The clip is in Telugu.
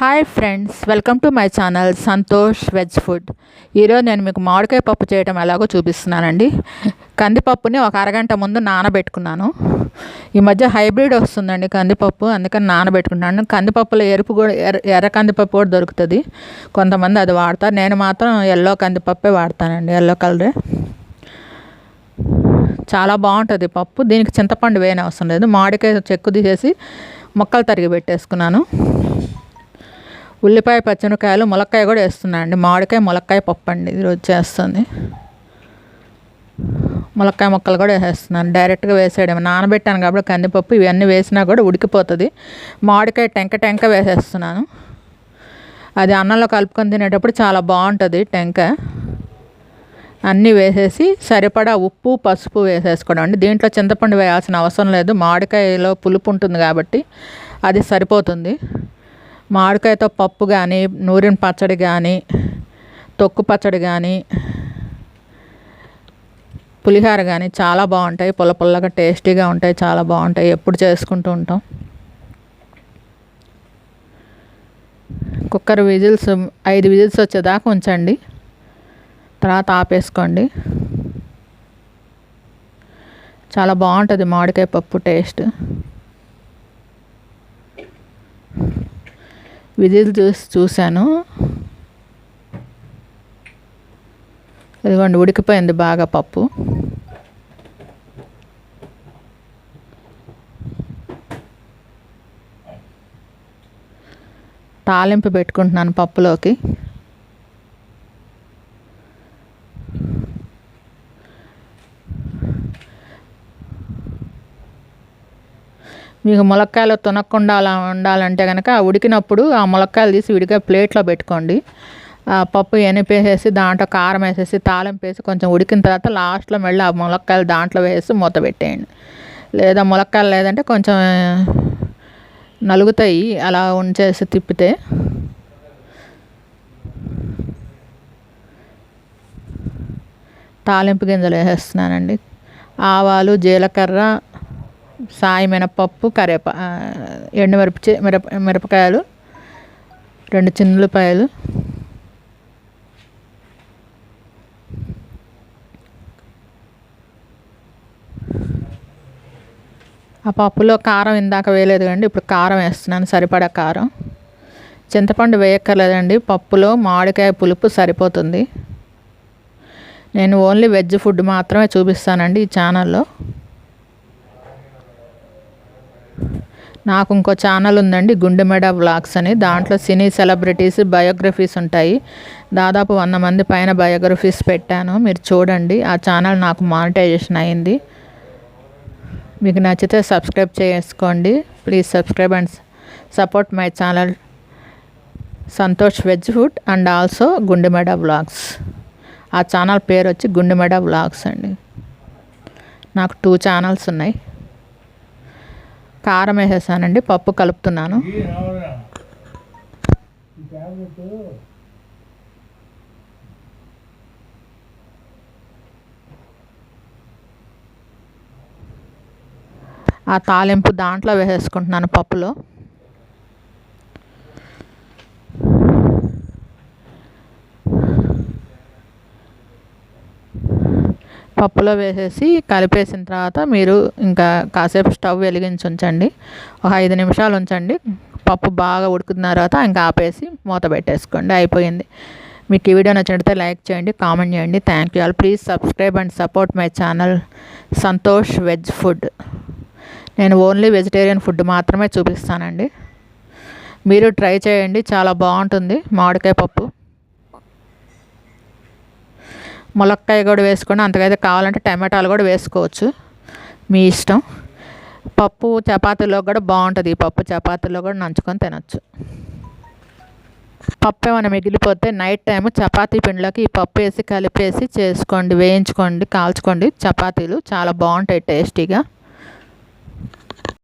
Hi friends welcome to my channel Santosh veg food ఈరోజు నేను మీకు మామిడికాయ పప్పు చేయడం ఎలాగో చూపిస్తున్నానండి. కందిపప్పుని ఒక అరగంట ముందు నానబెట్టుకున్నాను. ఈ మధ్య హైబ్రిడ్ వస్తుందండి కందిపప్పు అందుకని నానబెట్టుకున్నాను కందిపప్పులో ఎరుపు కూడా ఎర్ర ఎర్ర కందిపప్పు కూడా దొరుకుతుంది. కొంతమంది అది వాడతారు. నేను మాత్రం ఎల్లో కందిపప్పే వాడతానండి ఎల్లో కలరే చాలా బాగుంటుంది పప్పు. దీనికి చింతపండు వేయని అవసరం లేదు. మామిడికాయ చెక్కు తీసేసి ముక్కలు తరిగి పెట్టేసుకున్నాను. ఉల్లిపాయ పచ్చనికాయలు ములక్కాయ కూడా వేస్తున్నాను అండి. మామిడికాయ ములక్కాయ పప్పు అండి. ఈరోజు చేస్తుంది. ములక్కాయ ముక్కలు కూడా వేసేస్తున్నాను డైరెక్ట్గా వేసేయడం నానబెట్టాను కాబట్టి కందిపప్పు ఇవన్నీ వేసినా కూడా ఉడికిపోతుంది. మామిడికాయ టెంక టెంక వేసేస్తున్నాను. అది అన్నంలో కలుపుకొని తినేటప్పుడు చాలా బాగుంటుంది టెంక. అన్నీ వేసేసి సరిపడా ఉప్పు పసుపు వేసేసుకోవడం అండి. దీంట్లో చింతపండు వేయాల్సిన అవసరం లేదు. మామిడికాయలో పులుపు ఉంటుంది కాబట్టి అది సరిపోతుంది. మామిడికాయతో పప్పు కానీ నూరిన పచ్చడి కానీ తొక్కు పచ్చడి కానీ పులిహార కానీ చాలా బాగుంటాయి. పుల్ల పుల్లగా టేస్టీగా ఉంటాయి. చాలా బాగుంటాయి. ఎప్పుడు చేసుకుంటూ ఉంటాం. కుక్కర్ విజిల్స్ ఐదు విజిల్స్ వచ్చేదాకా ఉంచండి. తర్వాత ఆపేసుకోండి. చాలా బాగుంటుంది మామిడికాయ పప్పు టేస్ట్. విజిల్ చూసి చూశాను. ఇదిగోండి ఉడికిపోయింది బాగా పప్పు. తాలింపు పెట్టుకుంటున్నాను పప్పులోకి. మీకు ములక్కాయలు తునక్కుండా అలా ఉండాలంటే కనుక ఉడికినప్పుడు ఆ ములక్కాయలు తీసి విడిగా ప్లేట్లో పెట్టుకోండి. ఆ పప్పు ఎనిపేసేసి దాంట్లో కారం వేసేసి తాలింపు వేసి కొంచెం ఉడికిన తర్వాత లాస్ట్లో మళ్ళీ ఆ ములక్కాయలు దాంట్లో వేసి మూత పెట్టేయండి. లేదా ములక్కాయలు లేదంటే కొంచెం నలుగుతాయి అలా ఉంచేసి తిప్పితే. తాలింపు గింజలు వేసేస్తున్నానండి. ఆవాలు జీలకర్ర సాయి మినపప్పు కరేపా ఎండుమిరప మిరప మిరపకాయలు రెండు చిన్నులపాయలు. ఆ పప్పులో కారం ఇందాక వేయలేదు కండి ఇప్పుడు కారం వేస్తున్నాను సరిపడా కారం. చింతపండు వేయక్కర్లేదండి పప్పులో మామిడికాయ పులుపు సరిపోతుంది. నేను ఓన్లీ వెజ్ ఫుడ్ మాత్రమే చూపిస్తానండి ఈ ఛానల్లో. నాకు ఇంకో ఛానల్ ఉందండి గుండెమెడ వ్లాగ్స్ అని. దాంట్లో సినీ సెలబ్రిటీస్ బయోగ్రఫీస్ ఉంటాయి. దాదాపు వంద మంది పైన బయోగ్రఫీస్ పెట్టాను. మీరు చూడండి ఆ ఛానల్ నాకు మానిటైజేషన్ అయింది. మీకు నచ్చితే సబ్స్క్రైబ్ చేసుకోండి. Please subscribe and support my channel Santosh veg food and also Gundemeda vlogs ఆ ఛానల్ పేరు వచ్చి గుండెమెడ వ్లాగ్స్ అండి. నాకు టూ ఛానల్స్ ఉన్నాయి. కారం వేసేసానండి పప్పు కలుపుతున్నాను. ఆ తాలింపు దాంట్లో వేసేసుకుంటున్నాను పప్పులో. పప్పులో వేసేసి కలిపేసిన తర్వాత మీరు ఇంకా కాసేపు స్టవ్ వెలిగించి ఉంచండి. ఒక ఐదు నిమిషాలు ఉంచండి. పప్పు బాగా ఉడుకుతున్న తర్వాత ఇంకా ఆపేసి మూత పెట్టేసుకోండి. అయిపోయింది. మీకు ఈ వీడియో నచ్చినట్లయితే లైక్ చేయండి కామెంట్ చేయండి. Thank you all. Please subscribe and support my channel Santosh veg food. నేను ఓన్లీ వెజిటేరియన్ ఫుడ్ మాత్రమే చూపిస్తానండి. మీరు ట్రై చేయండి. చాలా బాగుంటుంది మామిడికాయ పప్పు. ములక్కాయ కూడా వేసుకొని అంతకైతే కావాలంటే టమాటాలు కూడా వేసుకోవచ్చు. మీ ఇష్టం. పప్పు చపాతీలో కూడా బాగుంటుంది. ఈ పప్పు చపాతీలో కూడా నంచుకొని తినచ్చు. పప్పు ఏమైనా మిగిలిపోతే నైట్ టైం చపాతీ పిండిలోకి ఈ పప్పు వేసి కలిపేసి చేసుకోండి. వేయించుకోండి కాల్చుకోండి. చపాతీలు చాలా బాగుంటాయి టేస్టీగా.